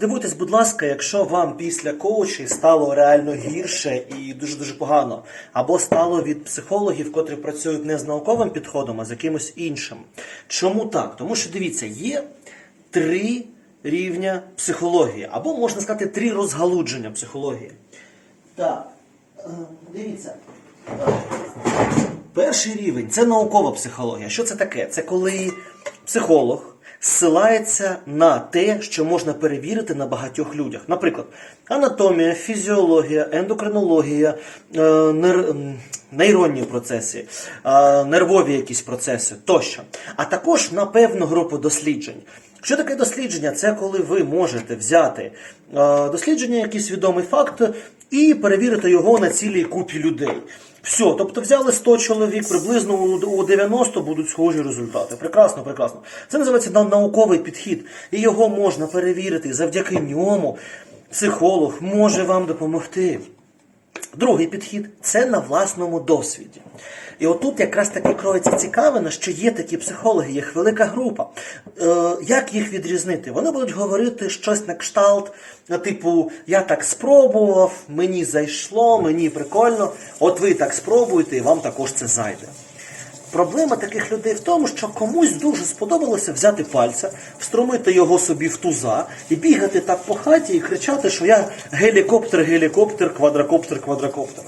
дивуйтесь, будь ласка, якщо вам після коучі стало реально гірше і дуже дуже погано, або стало від психологів, котрі працюють не з науковим підходом, а з якимось іншим. Чому так? Тому що дивіться, є три рівня психології, або можна сказати, три розгалудження психології. Так, е, дивіться. Перший рівень це наукова психологія. Що це таке? Це коли психолог ссилається на те, що можна перевірити на багатьох людях. Наприклад, анатомія, фізіологія, ендокринологія, е, нер- нейронні процеси, е, нервові якісь процеси тощо. А також на певну групу досліджень. Що таке дослідження? Це коли ви можете взяти е, дослідження, якийсь відомий факт, і перевірити його на цілій купі людей. Все, тобто взяли 100 чоловік, приблизно у у 90 будуть схожі результати. Прекрасно, прекрасно. Це називається нау- науковий підхід, і його можна перевірити. Завдяки ньому психолог може вам допомогти. Другий підхід це на власному досвіді. І отут якраз таки кроється цікавина, що є такі психологи, їх велика група. Е, як їх відрізнити? Вони будуть говорити щось на кшталт, типу, я так спробував, мені зайшло, мені прикольно, от ви так спробуєте, і вам також це зайде. Проблема таких людей в тому, що комусь дуже сподобалося взяти пальця, встромити його собі в туза і бігати так по хаті і кричати, що я гелікоптер, гелікоптер, квадрокоптер, квадрокоптер.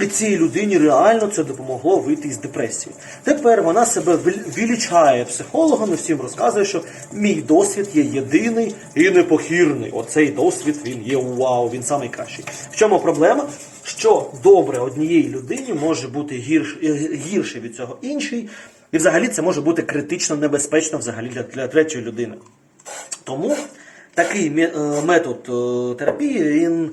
І цій людині реально це допомогло вийти із депресії. Тепер вона себе вил- вілічає психологом і всім розказує, що мій досвід є єдиний і непохірний. Оцей досвід він є вау, він найкращий. В чому проблема? Що добре однієї людині може бути гірш, е, гірше від цього іншій, і взагалі це може бути критично небезпечно взагалі для, для третьої людини. Тому такий е, метод е, терапії він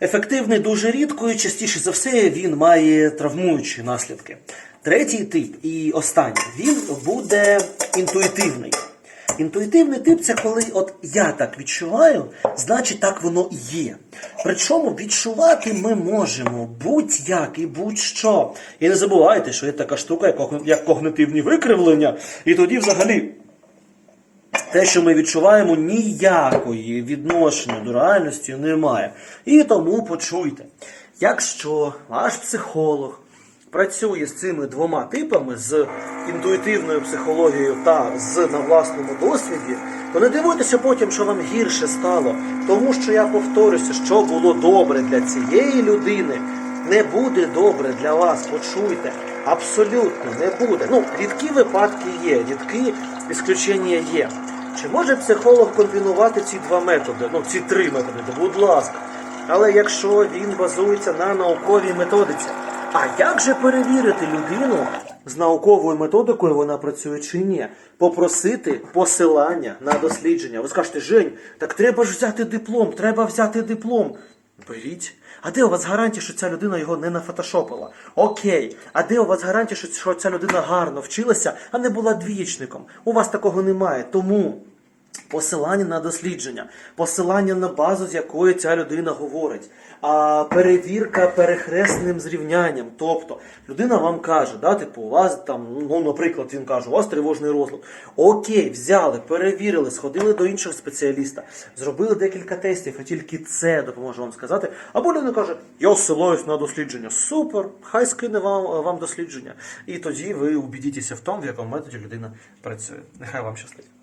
ефективний дуже рідко і частіше за все він має травмуючі наслідки. Третій тип і останній він буде інтуїтивний. Інтуїтивний тип це коли от я так відчуваю, значить так воно і є. Причому відчувати ми можемо будь-як і будь-що. І не забувайте, що є така штука, як когнитивні викривлення, і тоді взагалі те, що ми відчуваємо, ніякої відношення до реальності немає. І тому почуйте, якщо ваш психолог працює з цими двома типами, з інтуїтивною психологією та з на власному досвіді, то не дивуйтеся потім, що вам гірше стало. Тому що я повторюся, що було добре для цієї людини, не буде добре для вас. Почуйте. Абсолютно не буде. Ну, рідкі випадки є, рідкі ісключення є. Чи може психолог комбінувати ці два методи? Ну, ці три методи, будь ласка. Але якщо він базується на науковій методиці, а як же перевірити людину з науковою методикою, вона працює чи ні? Попросити посилання на дослідження. Ви скажете, Жень, так треба ж взяти диплом, треба взяти диплом. Беріть. А де у вас гарантія, що ця людина його не нафотошопила? Окей. А де у вас гарантія, що- ця людина гарно вчилася, а не була двічником? У вас такого немає. Тому посилання на дослідження, посилання на базу, з якої ця людина говорить, а перевірка перехресним зрівнянням. Тобто людина вам каже, да, типу, у вас там, ну, наприклад, він каже, у вас тривожний розлад. Окей, взяли, перевірили, сходили до іншого спеціаліста, зробили декілька тестів, і тільки це допоможе вам сказати. Або людина каже, я ссилаюсь на дослідження. Супер, хай скине вам, вам дослідження. І тоді ви убідітеся в тому, в якому методі людина працює. Нехай вам щастить.